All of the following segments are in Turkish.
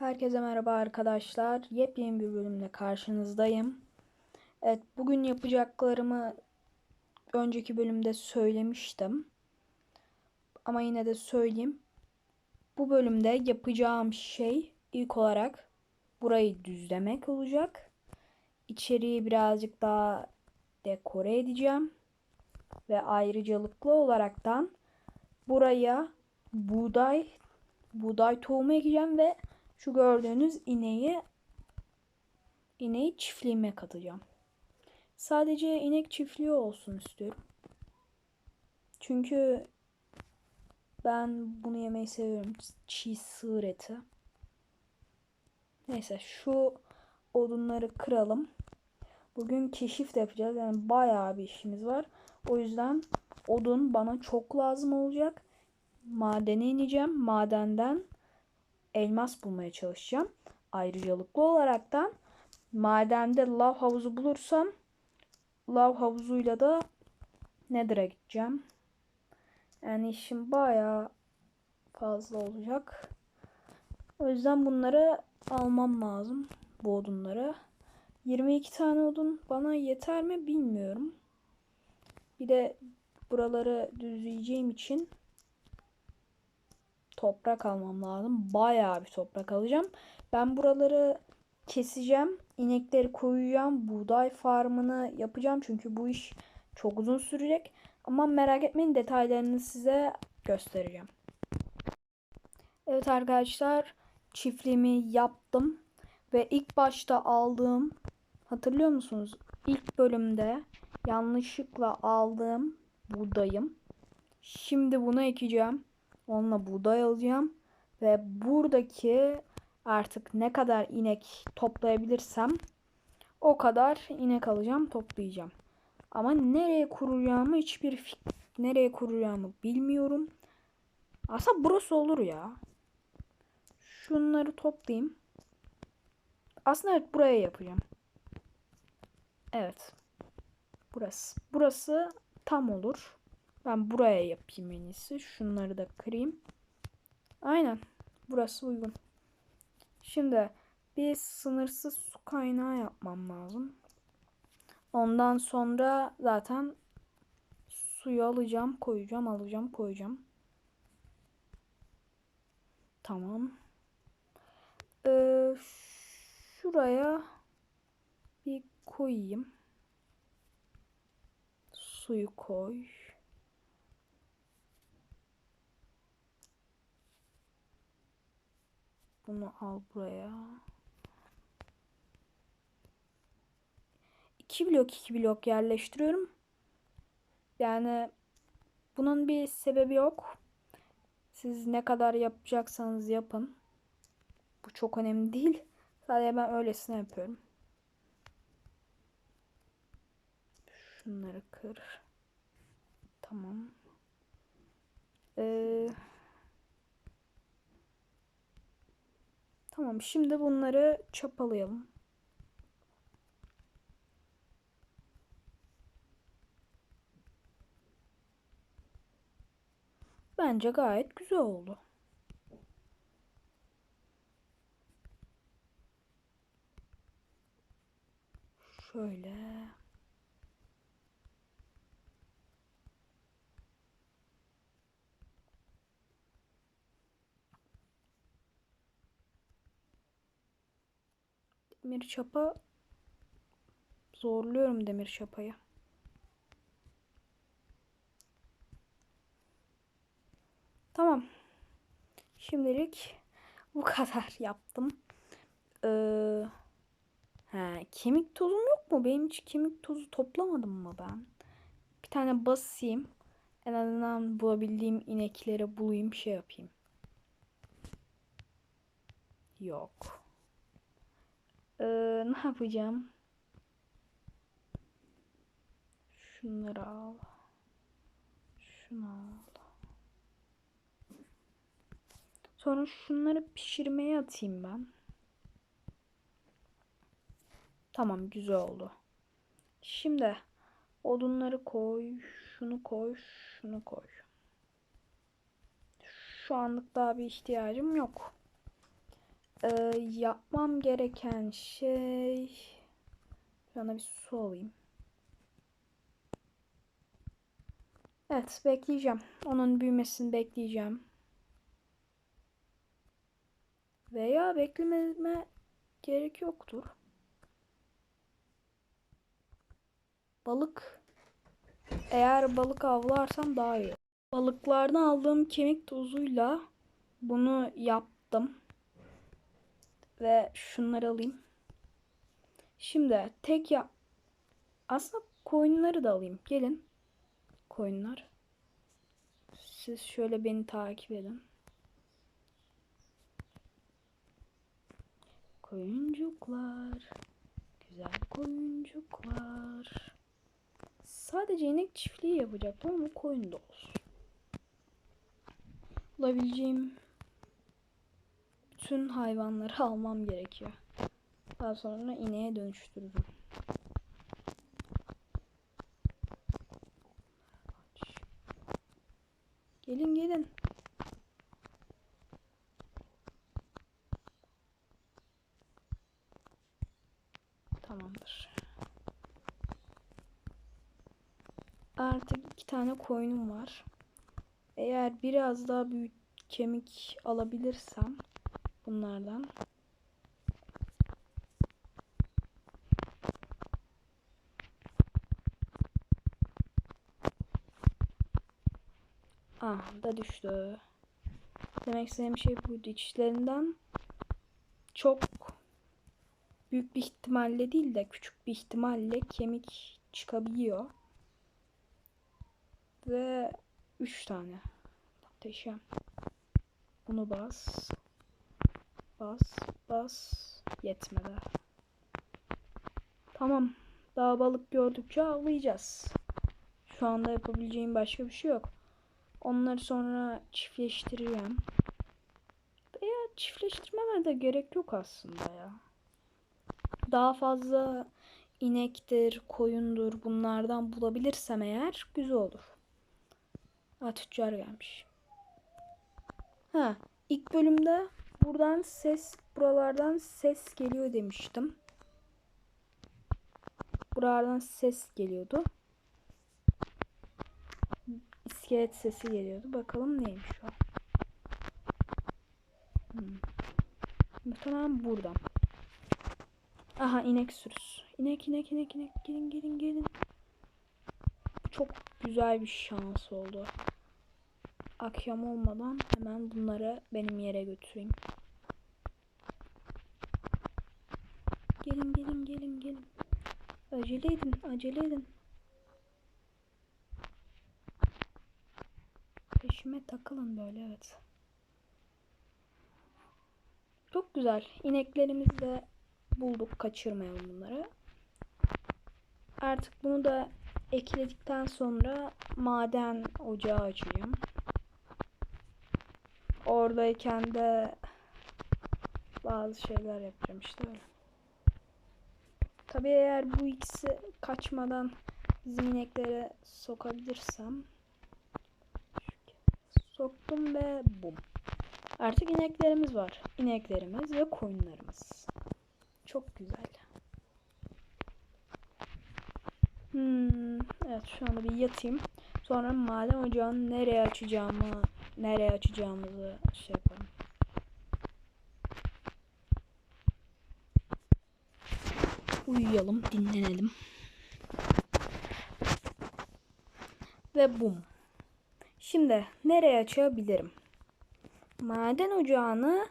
Herkese merhaba arkadaşlar. Yepyeni bir bölümle karşınızdayım. Evet, bugün yapacaklarımı önceki bölümde söylemiştim. Ama yine de söyleyeyim. Bu bölümde yapacağım şey ilk olarak burayı düzlemek olacak. İçeriği birazcık daha dekore edeceğim. Ve ayrıcalıklı olaraktan buraya buğday buğday tohumu ekeceğim ve şu gördüğünüz ineği ineği çiftliğime katacağım. Sadece inek çiftliği olsun istiyorum. Çünkü ben bunu yemeyi seviyorum. Çiğ sığır eti. Neyse şu odunları kıralım. Bugün keşif de yapacağız. Yani bayağı bir işimiz var. O yüzden odun bana çok lazım olacak. Madene ineceğim. Madenden elmas bulmaya çalışacağım. Ayrıcalıklı olaraktan madende lav havuzu bulursam lav havuzuyla da Nether'a gideceğim. Yani işim bayağı fazla olacak. O yüzden bunları almam lazım. Bu odunları. 22 tane odun bana yeter mi bilmiyorum. Bir de buraları düzleyeceğim için toprak almam lazım. Bayağı bir toprak alacağım. Ben buraları keseceğim. İnekleri koyacağım. Buğday farmını yapacağım. Çünkü bu iş çok uzun sürecek. Ama merak etmeyin detaylarını size göstereceğim. Evet arkadaşlar çiftliğimi yaptım. Ve ilk başta aldığım hatırlıyor musunuz? İlk bölümde yanlışlıkla aldığım buğdayım. Şimdi bunu ekeceğim. Onunla buğday alacağım. Ve buradaki artık ne kadar inek toplayabilirsem o kadar inek alacağım toplayacağım. Ama nereye kuracağımı hiçbir nereye kuracağımı bilmiyorum. Aslında burası olur ya. Şunları toplayayım. Aslında evet buraya yapacağım. Evet. Burası. Burası tam olur. Ben buraya yapayım en iyisi. Şunları da kırayım. Aynen. Burası uygun. Şimdi bir sınırsız su kaynağı yapmam lazım. Ondan sonra zaten suyu alacağım, koyacağım, alacağım, koyacağım. Tamam. Ee, şuraya bir koyayım. Suyu koy. Bunu al buraya. 2 blok 2 blok yerleştiriyorum. Yani bunun bir sebebi yok. Siz ne kadar yapacaksanız yapın. Bu çok önemli değil. Sadece ben öylesine yapıyorum. Şunları kır. Tamam. Ee, şimdi bunları çapalayalım. Bence gayet güzel oldu. Şöyle. Demir çapa zorluyorum demir çapayı. Tamam. Şimdilik bu kadar yaptım. Ee, he, kemik tozum yok mu? Benim hiç kemik tozu toplamadım mı ben? Bir tane basayım. En azından bulabildiğim inekleri bulayım şey yapayım. Yok. Ee, ne yapacağım? Şunları al. Şunu al. Sonra şunları pişirmeye atayım ben. Tamam güzel oldu. Şimdi odunları koy, şunu koy, şunu koy. Şu anlık daha bir ihtiyacım yok. Ee, yapmam gereken şey... Yana bir su alayım. Evet bekleyeceğim. Onun büyümesini bekleyeceğim. Veya beklememe gerek yoktur. Balık eğer balık avlarsam daha iyi. Balıklardan aldığım kemik tozuyla bunu yaptım. Ve şunları alayım. Şimdi tek yap. Aslında koyunları da alayım. Gelin. Koyunlar. Siz şöyle beni takip edin. Koyuncuklar. Güzel koyuncuklar. Sadece inek çiftliği yapacaktım ama koyun da olsun. Bulabileceğim bütün hayvanları almam gerekiyor. Daha sonra ineğe dönüştürürüm. Gelin gelin. Tamamdır. Artık iki tane koyunum var. Eğer biraz daha büyük kemik alabilirsem bunlardan Ah da düştü. Demek istediğim şey buydu. İçlerinden çok büyük bir ihtimalle değil de küçük bir ihtimalle kemik çıkabiliyor. Ve 3 tane. Muhteşem. Bunu bas. Bas. Bas. Yetmedi. Tamam. Daha balık gördükçe avlayacağız. Şu anda yapabileceğim başka bir şey yok. Onları sonra çiftleştireceğim. Veya çiftleştirmeme de gerek yok aslında ya. Daha fazla inektir, koyundur bunlardan bulabilirsem eğer güzel olur. Ha tüccar gelmiş. Ha ilk bölümde buradan ses buralardan ses geliyor demiştim. Buralardan ses geliyordu. İskelet sesi geliyordu. Bakalım neymiş o. Hmm. Buradan. Aha inek sürüsü. İnek inek inek inek gelin gelin gelin. Çok güzel bir şans oldu. Akşam olmadan hemen bunları benim yere götüreyim. Gelin gelin gelin gelin. Acele edin acele edin. Peşime takılın böyle evet. Çok güzel. İneklerimizi de bulduk. Kaçırmayalım bunları. Artık bunu da ekledikten sonra maden ocağı açacağım. Oradayken de bazı şeyler yapacağım işte. Tabii eğer bu ikisi kaçmadan bizim ineklere sokabilirsem soktum ve bum. Artık ineklerimiz var. İneklerimiz ve koyunlarımız. Çok güzel. Hmm, evet şu anda bir yatayım. Sonra maden ocağını nereye açacağımı, nereye açacağımızı şey yaparım. Uyuyalım, dinlenelim. Ve bum. Şimdi nereye açabilirim? Maden ocağını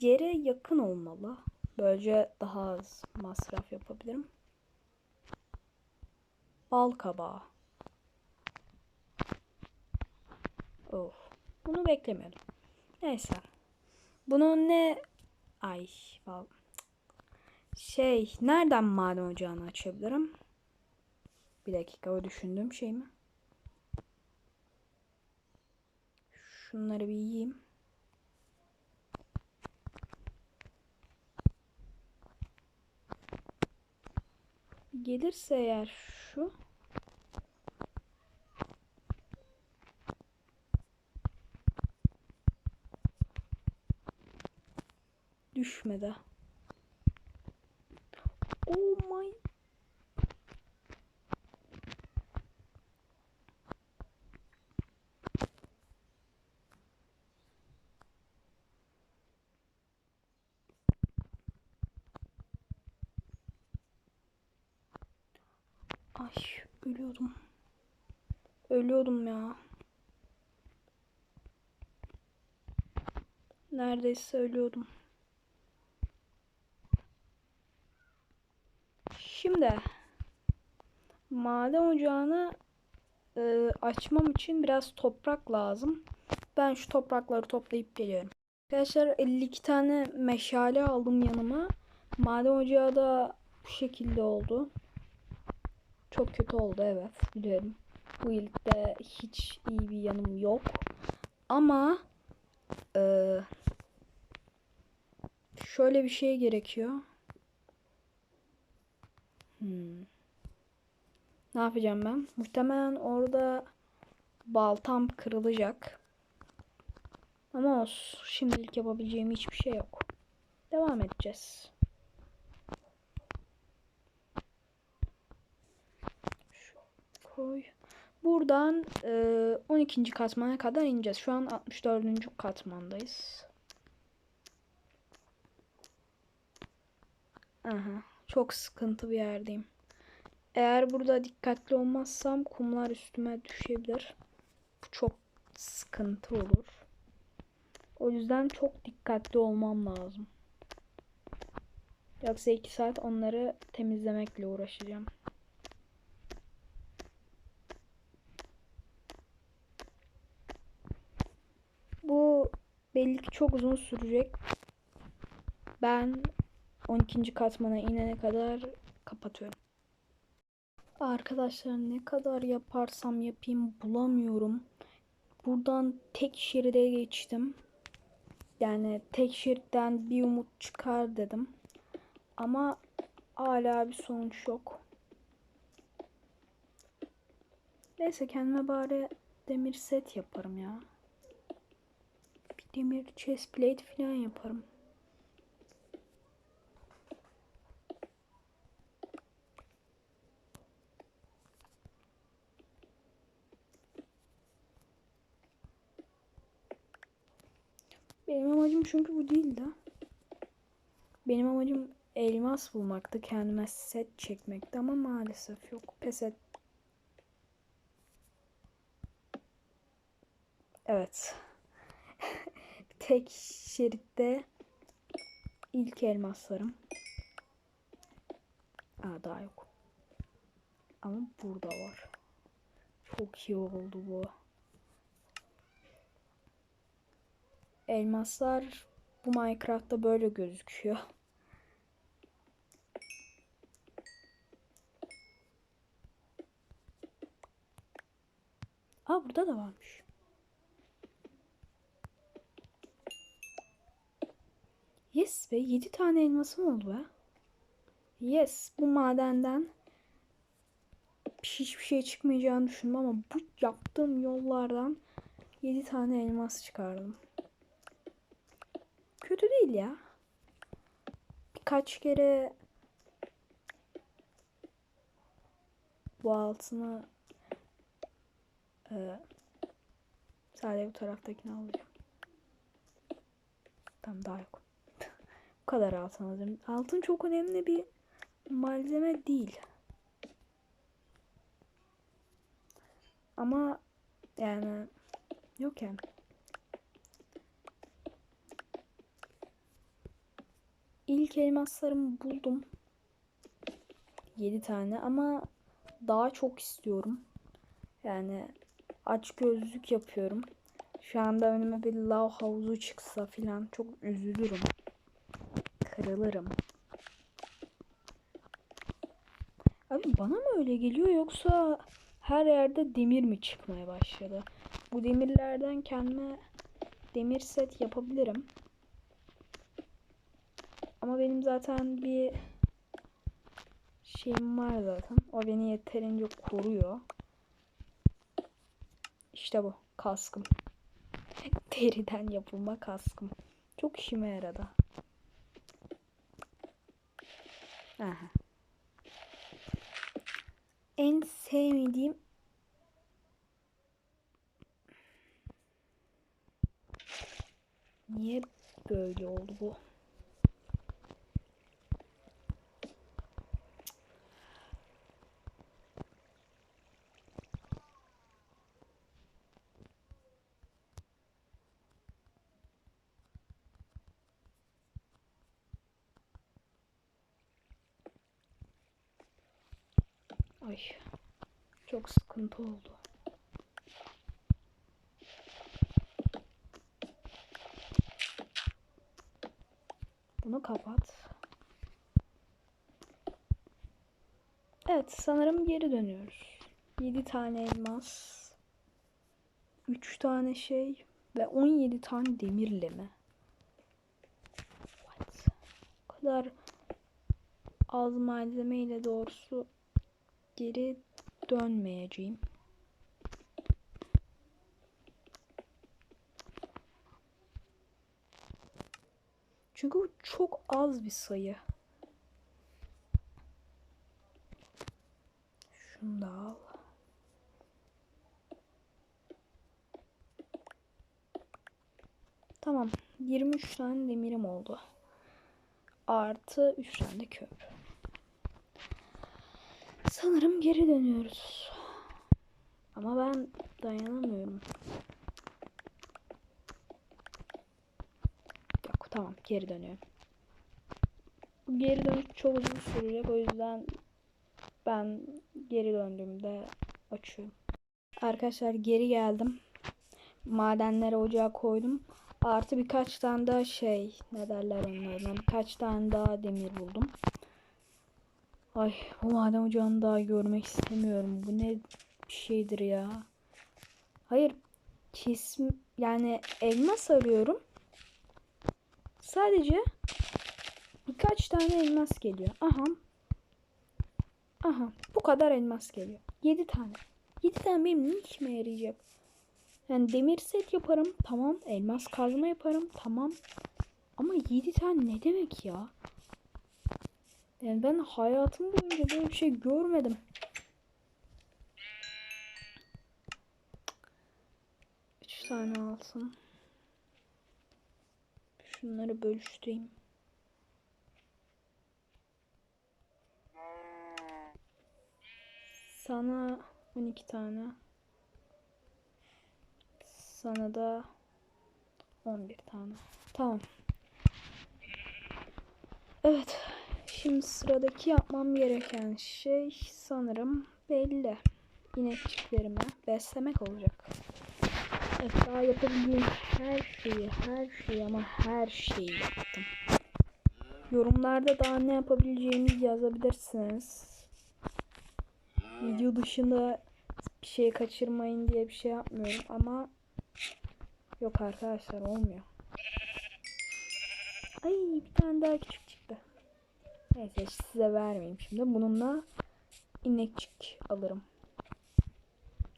yere yakın olmalı. Böylece daha az masraf yapabilirim. Bal kabağı. Of. Bunu beklemiyordum. Neyse. Bunun ne... Ay. Şey. Nereden maden ocağını açabilirim? Bir dakika o düşündüğüm şey mi? Şunları bir yiyeyim. Gelirse eğer şu düşmedi. Oh my. Ay ölüyordum. Ölüyordum ya. Neredeyse ölüyordum. Şimdi maden ocağını e, açmam için biraz toprak lazım. Ben şu toprakları toplayıp geliyorum. Arkadaşlar 52 tane meşale aldım yanıma. Maden ocağı da bu şekilde oldu. Çok kötü oldu evet biliyorum. Bu yılda hiç iyi bir yanım yok. Ama e, şöyle bir şey gerekiyor. Hmm. Ne yapacağım ben? Muhtemelen orada baltam kırılacak. Ama olsun. Şimdilik yapabileceğim hiçbir şey yok. Devam edeceğiz. Şu koy. Buradan e, 12. katmana kadar ineceğiz. Şu an 64. katmandayız. Aha, çok sıkıntı bir yerdeyim. Eğer burada dikkatli olmazsam kumlar üstüme düşebilir. Bu çok sıkıntı olur. O yüzden çok dikkatli olmam lazım. Yoksa 2 saat onları temizlemekle uğraşacağım. Bu belli ki çok uzun sürecek. Ben 12. katmana inene kadar kapatıyorum. Arkadaşlar ne kadar yaparsam yapayım bulamıyorum. Buradan tek şeride geçtim. Yani tek şeritten bir umut çıkar dedim. Ama hala bir sonuç yok. Neyse kendime bari demir set yaparım ya. Bir demir chest plate falan yaparım. Benim amacım çünkü bu değildi. Benim amacım elmas bulmaktı. Kendime set çekmekti ama maalesef yok. Pes et. Evet. Tek şeritte ilk elmaslarım. Aa daha yok. Ama burada var. Çok iyi oldu bu. Elmaslar bu Minecraft'ta böyle gözüküyor. Aa burada da varmış. Yes be 7 tane elmasım oldu be. Yes bu madenden hiçbir şey çıkmayacağını düşündüm ama bu yaptığım yollardan 7 tane elmas çıkardım. Kötü değil ya. Birkaç kere bu altını e, sadece bu taraftakini alacağım. Tam daha yok. bu kadar altın alacağım. Altın çok önemli bir malzeme değil. Ama yani yok yani. İlk elmaslarımı buldum. 7 tane ama daha çok istiyorum. Yani aç gözlük yapıyorum. Şu anda önüme bir lav havuzu çıksa filan çok üzülürüm. Kırılırım. Abi bana mı öyle geliyor yoksa her yerde demir mi çıkmaya başladı? Bu demirlerden kendime demir set yapabilirim. Ama benim zaten bir şeyim var zaten. O beni yeterince koruyor. İşte bu kaskım. Deriden yapılma kaskım. Çok işime yaradı. Aha. En sevmediğim Niye böyle oldu bu? Ay. Çok sıkıntı oldu. Bunu kapat. Evet sanırım geri dönüyoruz. 7 tane elmas. 3 tane şey ve 17 tane demirle mi? What? O kadar az malzemeyle doğrusu geri dönmeyeceğim. Çünkü bu çok az bir sayı. Şunu da al. Tamam. 23 tane demirim oldu. Artı 3 tane de köprü. Sanırım geri dönüyoruz. Ama ben dayanamıyorum. Yok tamam geri dönüyorum. Bu geri dönüş çok uzun sürecek o yüzden ben geri döndüğümde açıyorum. Arkadaşlar geri geldim. Madenlere ocağa koydum. Artı birkaç tane daha şey ne derler onlarına birkaç tane daha demir buldum. Ay bu maden ocağını daha görmek istemiyorum. Bu ne bir şeydir ya. Hayır kesim yani elmas arıyorum. Sadece birkaç tane elmas geliyor. Aha. Aha. Bu kadar elmas geliyor. 7 tane. 7 tane benim ne işime yarayacak? Yani demir set yaparım. Tamam. Elmas kazma yaparım. Tamam. Ama 7 tane ne demek ya? Yani ben hayatım boyunca böyle bir şey görmedim. Üç tane alsın. Şunları bölüştüreyim. Sana 12 tane. Sana da 11 tane. Tamam. Evet. Şimdi sıradaki yapmam gereken şey sanırım belli. İnekçiklerimi beslemek olacak. Evet daha yapabildiğim her şeyi, her şeyi ama her şeyi yaptım. Yorumlarda daha ne yapabileceğimi yazabilirsiniz. Video dışında bir şey kaçırmayın diye bir şey yapmıyorum ama yok arkadaşlar olmuyor. Ay bir tane daha küçük. Neyse size vermeyeyim şimdi. Bununla inekçik alırım.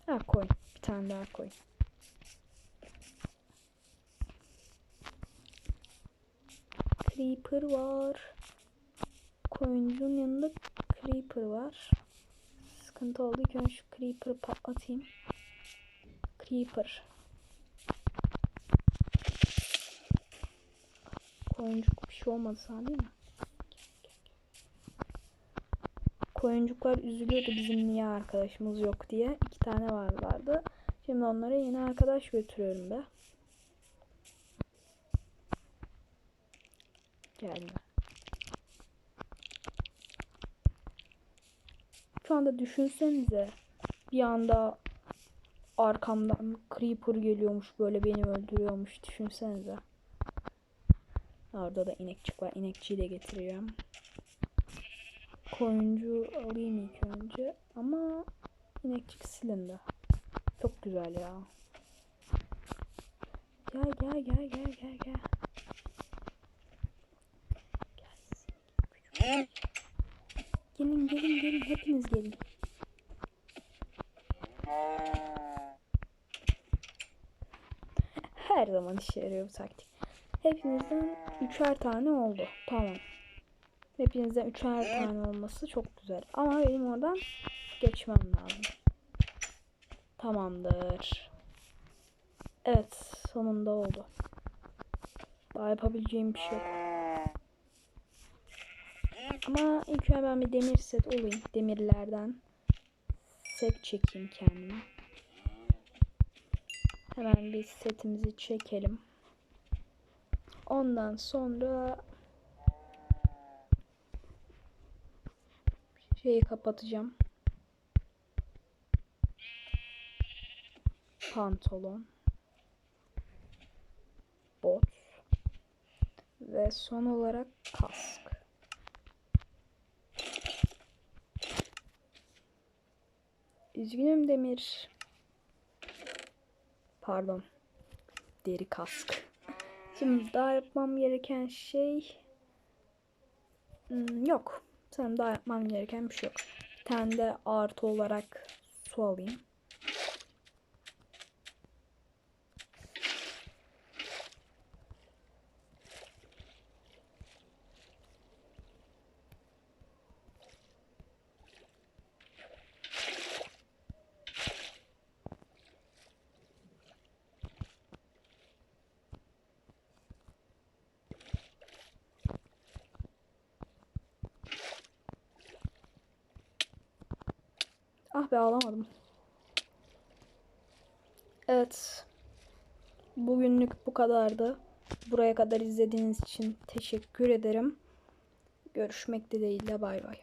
Ha koy. Bir tane daha koy. Creeper var. Koyuncunun yanında Creeper var. Sıkıntı oldu. Önce şu Creeper'ı patlatayım. Creeper. Koyuncuk bir şey olmadı sana değil mi? Koyuncuklar üzülüyordu bizim niye arkadaşımız yok diye. İki tane varlardı. Şimdi onlara yeni arkadaş götürüyorum be. Geldi. Şu anda düşünsenize bir anda arkamdan creeper geliyormuş böyle beni öldürüyormuş düşünsenize. Orada da inekçik var. İnekçiyi de getireceğim. Koyuncu alayım ilk önce. Ama inekçik silindi. Çok güzel ya. Gel gel gel gel gel gel. Gelin gelin gelin hepiniz gelin. Her zaman işe yarıyor bu taktik. Hepinizden üçer tane oldu. Tamam. Hepinizden üçer tane olması çok güzel. Ama benim oradan geçmem lazım. Tamamdır. Evet sonunda oldu. Daha yapabileceğim bir şey yok. Ama ilk önce ben bir demir set olayım. Demirlerden set çekeyim kendime. Hemen bir setimizi çekelim. Ondan sonra şeyi kapatacağım. Pantolon. Bot. Ve son olarak kask. Üzgünüm Demir. Pardon. Deri kask. Şimdi daha yapmam gereken şey Hmm, yok. Sanırım daha yapmam gereken bir şey yok. Bir tane de artı olarak su alayım. Ah be ağlamadım. Evet. Bugünlük bu kadardı. Buraya kadar izlediğiniz için teşekkür ederim. Görüşmek dileğiyle bay bay.